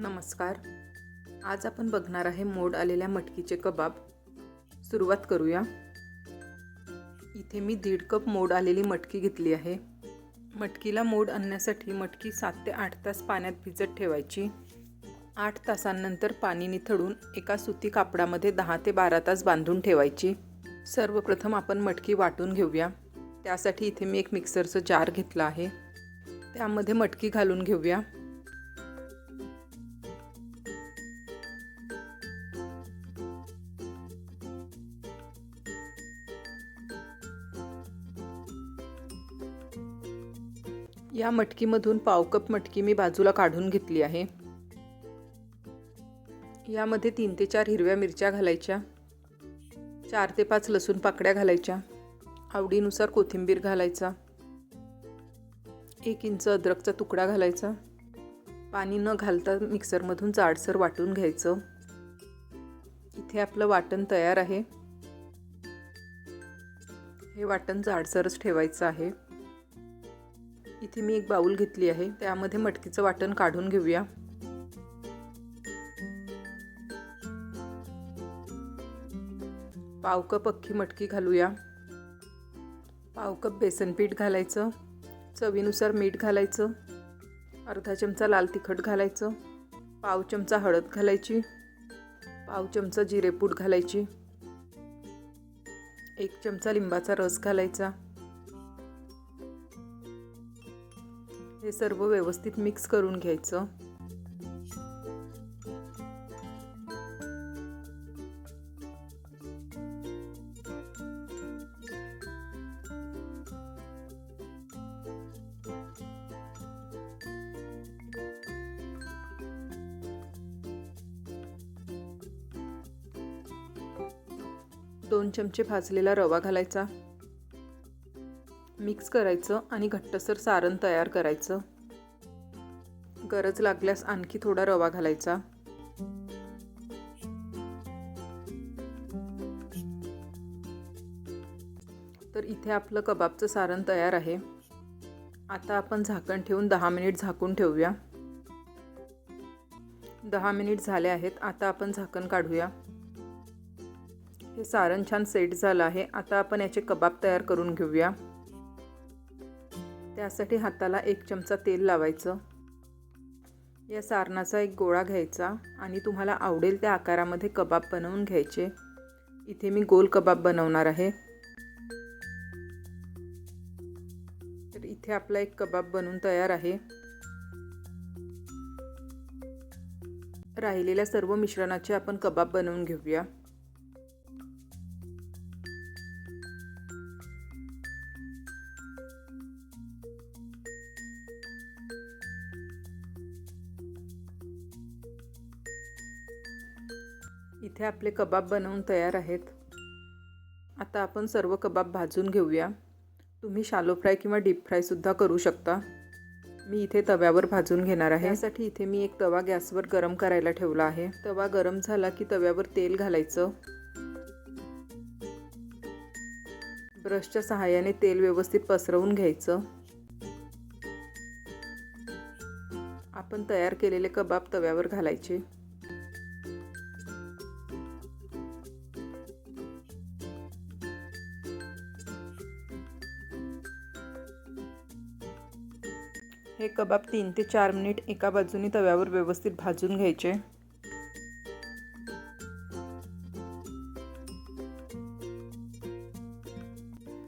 नमस्कार. आज आपण बघणार आहे मोड आलेल्या मटकीचे कबाब. सुरुवात करूया. इथे मी दीड कप मोड आलेली मटकी घेतली आहे. मटकीला मोड आणण्यासाठी मटकी सात ते आठ तास पाण्यात भिजत ठेवायची. आठ तासांनंतर पाणी निथळून एका सुती कापडामध्ये दहा ते बारा तास बांधून ठेवायची. सर्वप्रथम आपण मटकी वाटून घेऊया. त्यासाठी इथे मी एक मिक्सरचं जार घेतलं आहे. त्यामध्ये मटकी घालून घेऊया. या मटकीमधून पाव कप मटकी मी बाजूला काढून घेतली आहे. यामध्ये तीन ते चार हिरव्या मिरच्या घालायच्या. चार ते पाच लसूण पाकड्या घालायच्या. आवडीनुसार कोथिंबीर घालायचा. एक इंच अद्रकचा तुकडा घालायचा. पाणी न घालता मिक्सरमधून जाडसर वाटून घ्यायचं. इथे आपलं वाटण तयार आहे. हे वाटण जाडसरच ठेवायचं आहे. इथे मी एक बाऊल घेतली आहे. त्यामध्ये मटकीचं वाटण काढून घेऊया. पाव कप अख्खी मटकी घालूया. पाव कप बेसन पीठ घालायचं. चवीनुसार मीठ घालायचं. अर्धा चमचा लाल तिखट घालायचं. पाव चमचा हळद घालायची. पाव चमचा जिरेपूड घालायची. एक चमचा लिंबाचा रस घालायचा. हे सर्व व्यवस्थित मिक्स करून घ्यायचं. दोन चमचे भाजलेला रवा घालायचा. मिक्स करायचं आणि घट्टसर सारण तयार करायचं. गरज लागल्यास आणखी थोडा रवा घालायचा. तर इथे आपलं कबाबचं सारण तयार आहे. आता आपण झाकण ठेवून दहा मिनिट झाकून ठेवूया. दहा मिनिट झाले आहेत आता आपण झाकण काढूया. हे सारण छान सेट झालं आहे आता आपण याचे कबाब तयार करून घेऊया. त्यासाठी हाताला एक चमचा तेल लावायचं. या सारणाचा एक गोळा घ्यायचा आणि तुम्हाला आवडेल त्या आकारामध्ये कबाब बनवून घ्यायचे. इथे मी गोल कबाब बनवणार आहे. तर इथे आपला एक कबाब बनवून तयार आहे. राहिलेल्या सर्व मिश्रणाचे आपण कबाब बनवून घेऊया. इथे आपले कबाब बनवून तयार आहेत. आता आपण सर्व कबाब भाजून घेऊया. तुम्ही शालो फ्राय किंवा डीप फ्रायसुद्धा करू शकता. मी इथे तव्यावर भाजून घेणार आहे. यासाठी इथे मी एक तवा गॅसवर गरम करायला ठेवला आहे. तवा गरम झाला की तव्यावर तेल घालायचं. ब्रशच्या सहाय्याने तेल व्यवस्थित पसरवून घ्यायचं. आपण तयार केलेले कबाब तव्यावर घालायचे. हे कबाब तीन ते चार मिनिट एका बाजूने तव्यावर व्यवस्थित भाजून घ्यायचे.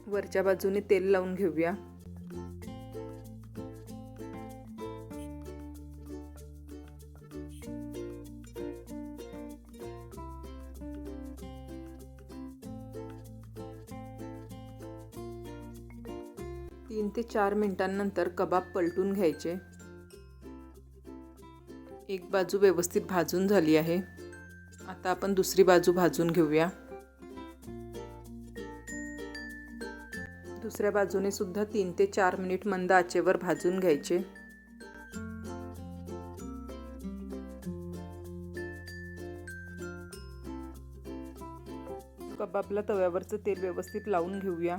वरच्या बाजूने तेल लावून घेऊया. तीन ते चार मिनिटांनंतर कबाब पलटून घ्यायचे. एक बाजू व्यवस्थित भाजून झाली आहे. आता आपण दुसरी बाजू भाजून घेऊया. दुसऱ्या बाजूने सुद्धा तीन ते चार मिनिट मंद आचेवर भाजून घ्यायचे. कबाबला तव्यावरचं तेल व्यवस्थित लावून घेऊया.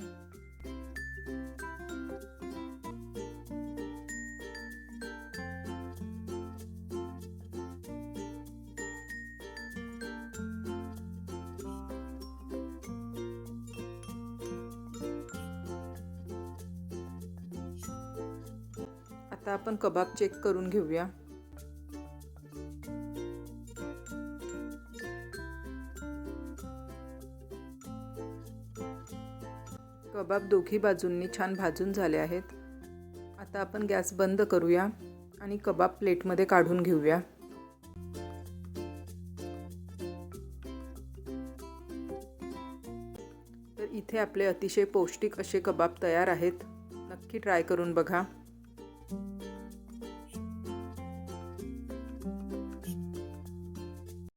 आता आपण कबाब चेक करून घेऊया. कबाब दोघी बाजूंनी छान भाजून झाले आहेत. आता आपण गॅस बंद करूया आणि कबाब प्लेटमध्ये काढून घेऊया. तर इथे आपले अतिशय पौष्टिक असे कबाब तयार आहेत. नक्की ट्राय करून बघा.